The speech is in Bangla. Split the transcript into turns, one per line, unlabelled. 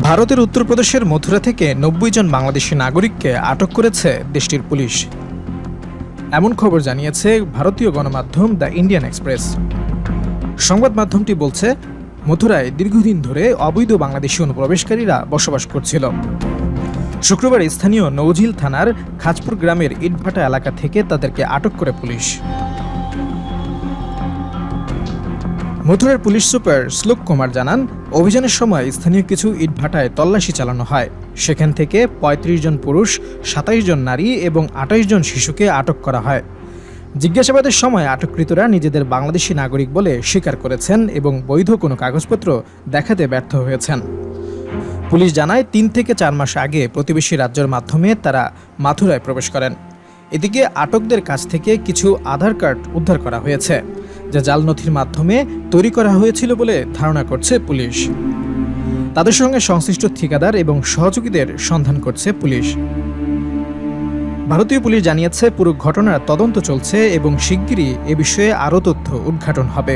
ভারতের উত্তরপ্রদেশের মথুরা থেকে নব্বই জন বাংলাদেশি নাগরিককে আটক করেছে দেশটির পুলিশ। এমন খবর জানিয়েছে ভারতীয় গণমাধ্যম দ্য ইন্ডিয়ান এক্সপ্রেস। সংবাদ মাধ্যমটি বলছে, মথুরায় দীর্ঘদিন ধরে অবৈধ বাংলাদেশি অনুপ্রবেশকারীরা বসবাস করছিল। শুক্রবার স্থানীয় নৌঝিল থানার খাজপুর গ্রামের ইটভাটা এলাকা থেকে তাদেরকে আটক করে পুলিশ। মথুরার পুলিশ সুপার শ্লোক কুমার জানান, অভিযানের সময় স্থানীয় কিছু ইটভাটায় তল্লাশি চালানো হয়। সেখান থেকে ৩৫ জন পুরুষ, সাতাইশ জন নারী এবং আঠাইশ জন শিশুকে আটক করা হয়। জিজ্ঞাসাবাদের সময় আটককৃতরা নিজেদের বাংলাদেশি নাগরিক বলে স্বীকার করেছেন এবং বৈধ কোনো কাগজপত্র দেখাতে ব্যর্থ হয়েছেন। পুলিশ জানায়, তিন থেকে চার মাস আগে প্রতিবেশী রাজ্যের মাধ্যমে তারা মাথুরায় প্রবেশ করেন। এদিকে আটকদের কাছ থেকে কিছু আধার কার্ড উদ্ধার করা হয়েছে। যা জাল নথির মাধ্যমে তৈরি করা হয়েছিল বলে ধারণা করছে পুলিশ। তাদের সঙ্গে সংশ্লিষ্ট ঠিকাদার এবং সহযোগীদের সন্ধান করছে পুলিশ। ভারতীয় পুলিশ জানিয়েছে, পুরো ঘটনার তদন্ত চলছে এবং শিগগিরই এ বিষয়ে আরও তথ্য উদ্ঘাটন হবে।